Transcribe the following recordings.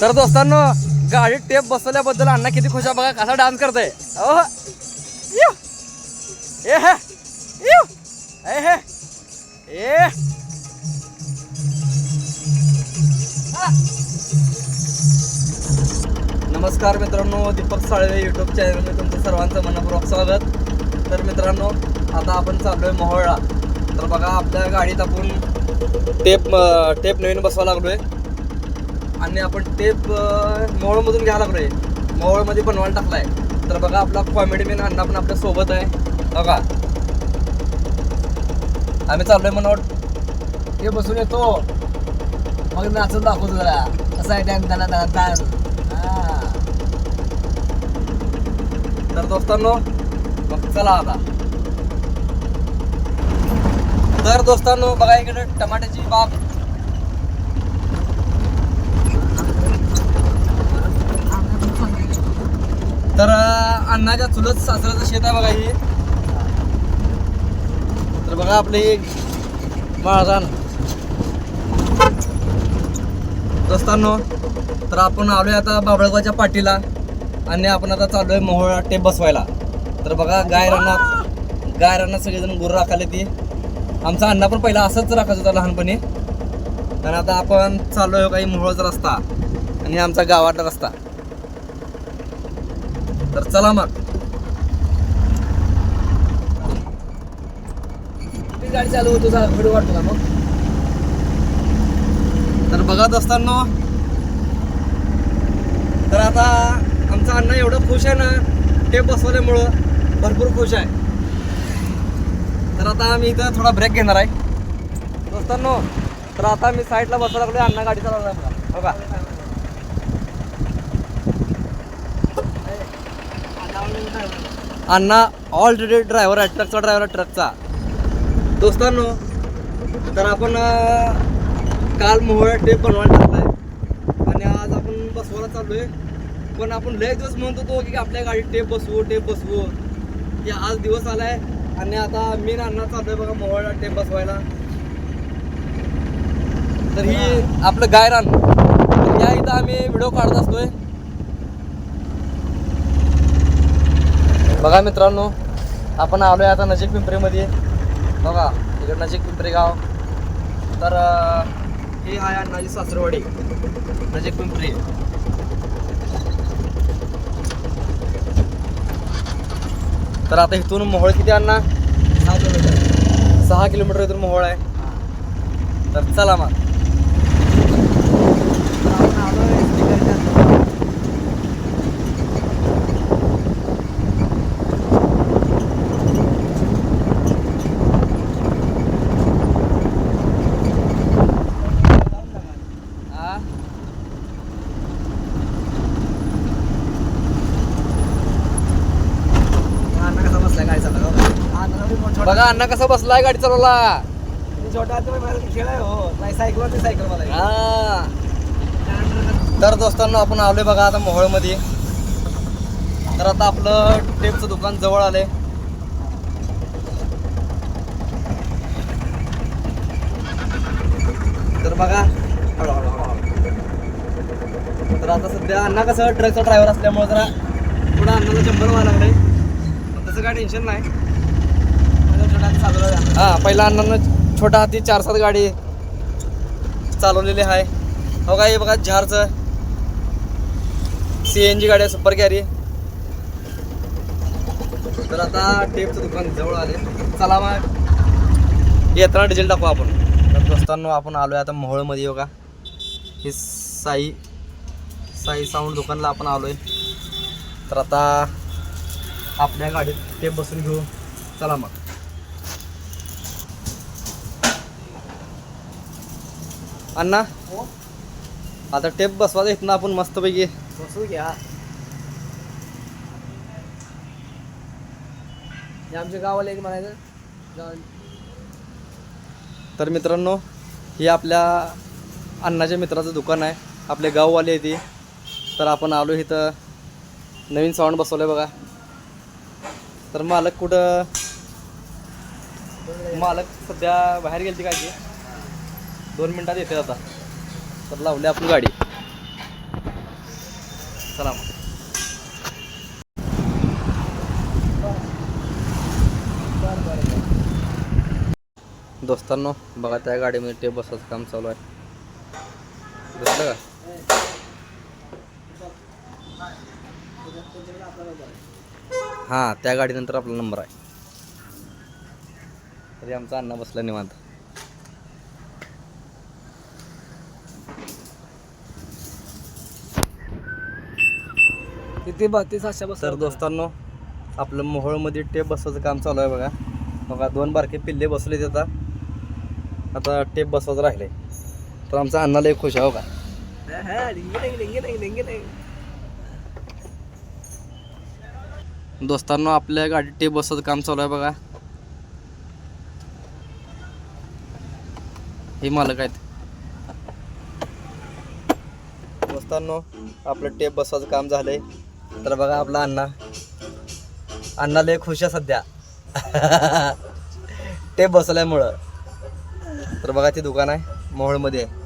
तर दोस्तांनो गाडीत टेप बसवल्याबद्दल अण्णा किती खुश आहे बघा कसा डान्स करतोय. अहो ए हे. ए नमस्कार मित्रांनो दीपक साळवे यूट्यूब चॅनलमध्ये तुमचं सर्वांचं मनपूर्वक स्वागत. तर मित्रांनो आता आपण चाललो आहे मोहोळला. तर बघा आपल्या गाडीत आपण टेप टेप नवीन बसवा लागलोय. आणि आपण टेप अं, मोहोळमधून घ्यायला लागलोय. मोहोळमध्ये बनवायला टाकलाय. तर बघा आपला कॉमेडी मॅन अण्णा पण आपल्यासोबत आहे. बघा. आम्ही चाललोय म्हणून हे बसून येतो. मग नाचून दाखवतो जरा. कसं आहे डॅन दाना दाना दान हा. तर दोस्तांनो मग चला आता. तर दोस्तांनो बघा इकडे टमाट्याची बाग तर अं, अण्णाच्या चुलत सासऱ्याचं शेत आहे बघा हे. तर बघा आपले माळरान दोस्तांनो हो. तर आपण आलोय आता बाबळगावच्या पाटीला आणि आपण आता चालू आहे मोहोळा टेप बसवायला. तर बघा गाय रानात गाय रानात सगळेजण गुरु राखाले ती आमचा अण्णा पण पहिला असंच राखायचं होता लहानपणी. आणि आता आपण चालू आहे हो काही मोहोळचा रस्ता आणि आमचा गावातला रस्ता. तर चला मग. गाडी चालू होतो तुझा व्हिडिओ का मग? तर बघत असताना तर आता आमचा अण्णा एवढं खुश आहे ना टेप बसवल्यामुळं भरपूर खुश आहे. तर आता आम्ही इथं थोडा ब्रेक घेणार आहे. दोस्तांनो तर आता मी साईडला बसायला लागलो अण्णा गाडी चालवणार आहे बघा बघा अण्णा ऑलरेडी ड्रायव्हर आहे ट्रकचा ड्रायव्हर आहे ट्रकचा दोस्तांनो तर आपण काल मोहळा टेप बनवायला टाकलाय आणि आज आपण बसवायला चाललोय. पण आपण लय दिवस म्हणत होतो की आपल्या गाडीत टेप बसवू टेप बसवू. की आज दिवस आलाय. आणि आता मी अण्णा चाललोय बघा मोहळा टेप बसवायला. तर ही आपलं गायरान या इथं आम्ही व्हिडिओ काढत असतोय. बघा मित्रांनो आपण आलोय आता नजीक पिंपरीमध्ये. बघा इकडे नजीक पिंपरी गाव तर ही आहे अण्णाची सासरवाडी नजीक पिंपरी. तर आता इथून मोहोळ किती अण्णा? सहा किलोमीटर. सहा किलोमीटर इथून मोहोळ आहे. तर चला मग तर आपण आलोय स्टिकरच्या हा? अण्णा कसा बसलाय गाडी चालला हा नवीन मोठा छोटा बघा अण्णा कसा बसलाय गाडी चालवला हो. हा. तर दोस्तांनो आपण आलोय बघा आता मोहोळमध्ये. तर आता आपलं टेपचं दुकान जवळ आलंय. तर बघा. तर आता सध्या अण्णा कसं ट्रकचा ड्रायव्हर असल्यामुळे जरा थोडं अण्णाला जंबर व्हायला लागलंय. तसं काय टेन्शन नाही. हा पहिला अण्णांना छोटा हाती चार सात गाडी चालवलेली आहे. हो काय बघा झारचं. सी एन जी गाडी आहे सुपर कॅरी तर आता टेपचं दुकान जवळ आले. चला मग. येताना डिझेल टाकू आपण. तर दोस्तांनो आपण आहे आता मोहोळमध्ये हो बघा हे साई साई साऊंड दुकानला आपण आलोय. तर आता आपल्या गाडीत टेप बसून घेऊ. चला मग. अण्णा हो आता टेप बसवायचा इथनं आपण मस्तपैकी. बसू घ्या. हे आमच्या गावाला एक म्हणायचं गाव तर मित्रांनो हे आपल्या अण्णाच्या मित्राचं दुकान आहे. आपले गाववाले आहे ते. तर आपण आलो इथं. नवीन साऊंड बसवलं आहे बघा. तर मालक कुठं? मालक सध्या बाहेर गेलती काय दोन मिनटात येते आता. तर लावली आपली गाडी. चला मग. दोस्तांनो बघा त्या गाडीमध्ये टेप बसायचं काम चालू आहे. दिसलं का? हां त्या गाडीनंतर आपला नंबर आहे. तरी आमचा अण्णा बसला निवांत. किती बत्तीस अशा बस तर दोस्तांनो आपलं मोहोळमध्ये टेप बसवायचं काम चालू आहे बघा. बघा दोन बारके पिल्ले बसले आता. आता टेप बसवायचं राहिले तर आमचा अण्णाला एक खुश आहे हो का? दोस्तांनो आपल्या गाडीत टेप बसवायचं काम चालू आहे बघा. हे मालक आहेत. दोस्तांनो आपलं टेप बसवायचं काम झालंय. तर बघा आपला अण्णा. अण्णा लय खुश आहे सध्या. टेप बसवल्यामुळं तर बघा ते दुकान आहे मोहोळमध्ये आहे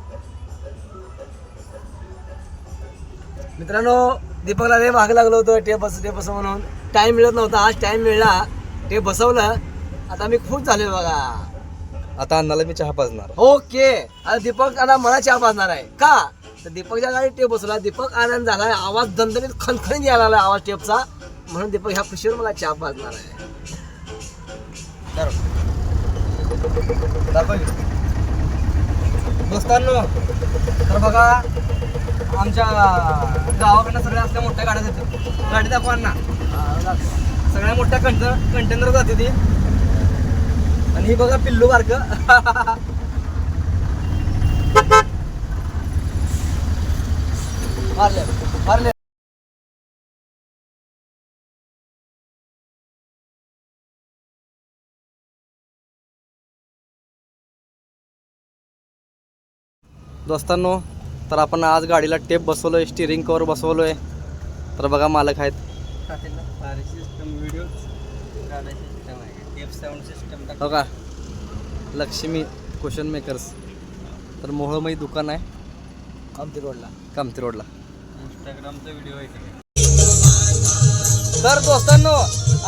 मित्रांनो दीपकला लय मागे लागलो होतो टेप बस टेप बसव म्हणून. टाइम मिळत नव्हता आज टाइम मिळला. टेप बसवलं. आता मी खुश झाले बघा. आता अण्णाला मी चहा पाजणार. ओके आता दीपक आता मला चहा पाजणार आहे. का? तर दीपकच्या गाडी टेप बसला दीपक आनंद झाला आवाज दणदणीत खणखणीत यायला लागला आवाज टेपचा. म्हणून दीपक ह्या खुशीवर मला चाप भाजणार आहे. दाखव दोस्तांनो तर बघा आमच्या गावाकडनं सगळ्या असल्या मोठ्या गाड्या येतात गाडी दाखवांना सगळ्या मोठ्या कंट कंटेनर जाते ती. आणि ही बघा पिल्लू बारक. मारले. मारले. दोस्तांनो तर आपण आज गाडीला टेप बसवलोय स्टिअरिंग कवर बसवलोय. तर बघा मालक आहेत. हो का? लक्ष्मी क्वेश्चन मेकर्स तर मोहोळमयी दुकान आहे. आमती रोडला. कामती रोडला. इंस्टाग्रामचा व्हिडिओ आहे तर दोस्तांनो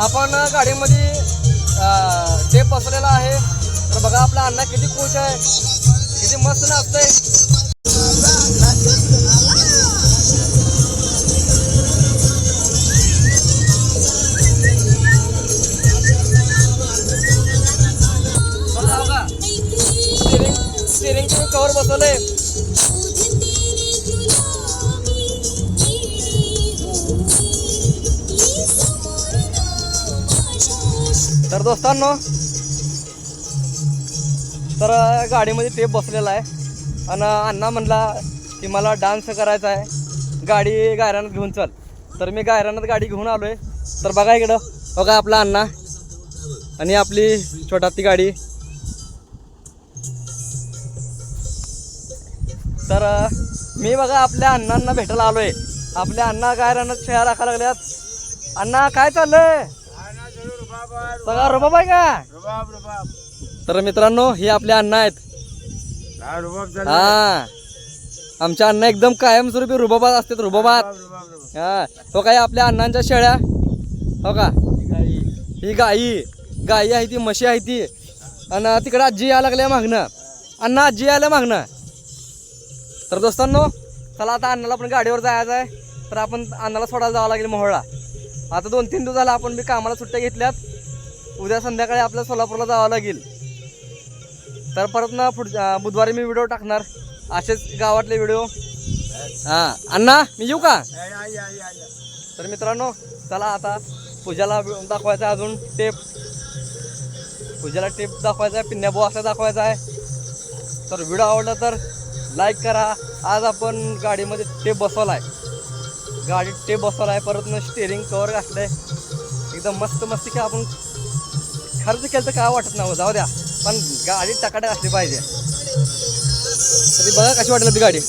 आपण गाडीमध्ये जे टेप आहे तर बघा आपला अण्णा किती खुश आहे किती मस्त नाचतंय. बघा बघा स्टिअरिंग कवर बसवलंय. दोस्तांनो तर गाडीमध्ये टेप बसलेला आहे. आणि अण्णा म्हणला की मला डान्स करायचा आहे. गाडी गायरानात घेऊन चल. तर मी गायरानात गाडी घेऊन आलो आहे तर बघा इकडं. बघा आपला अण्णा. आणि आपली छोटा ती गाडी. तर मी बघा आपल्या अण्णांना भेटायला आलो आहे आपल्या अण्णा गायरानात शेळ्या राखायला लागल्यात. अण्णा काय चाललं आहे सगळा रुबाब आहे का? तर मित्रांनो हे आपले अण्णा आहेत. हा आमच्या अण्णा एकदम कायमस्वरूपी रुबाबात असतात रुबाबात. हा. हो काय आपल्या अण्णांच्या शेळ्या? हो का? ही गाई. गाई. आहे ती म्हशी आहे ती. आणि तिकडे आजी यायला लागल्या मागणं अण्णा आजी यायला मागणं तर दोस्तांनो चला आता अण्णाला आपण गाडीवर जायचं आहे. तर आपण अण्णाला सोडायला जावं लागेल मोहळा आता दोन तीन दिवस झाला आपण बी कामाला सुट्ट्या घेतल्यात. उद्या संध्याकाळी आपल्या सोलापूरला जावं लागेल. तर परत ना पुढच्या बुधवारी मी व्हिडिओ टाकणार. असेच गावातले व्हिडिओ. हां. अण्णा मी येऊ का? तर मित्रांनो चला आता पूजाला दाखवायचा आहे अजून टेप. पूजाला टेप दाखवायचा आहे पिन्या असं दाखवायचा आहे. तर व्हिडिओ आवडला तर लाईक करा. आज आपण गाडीमध्ये टेप बसवला आहे गाडीत टेप बसवला आहे परत न स्टेरिंग कवर घातलं आहे एकदम मस्त मस्त की आपण खर्च केलं तर काय वाटत नाही हो, जाऊ द्या. पण गाडी टकाटक असली पाहिजे. तरी बघा कशी वाटली ती गाडी.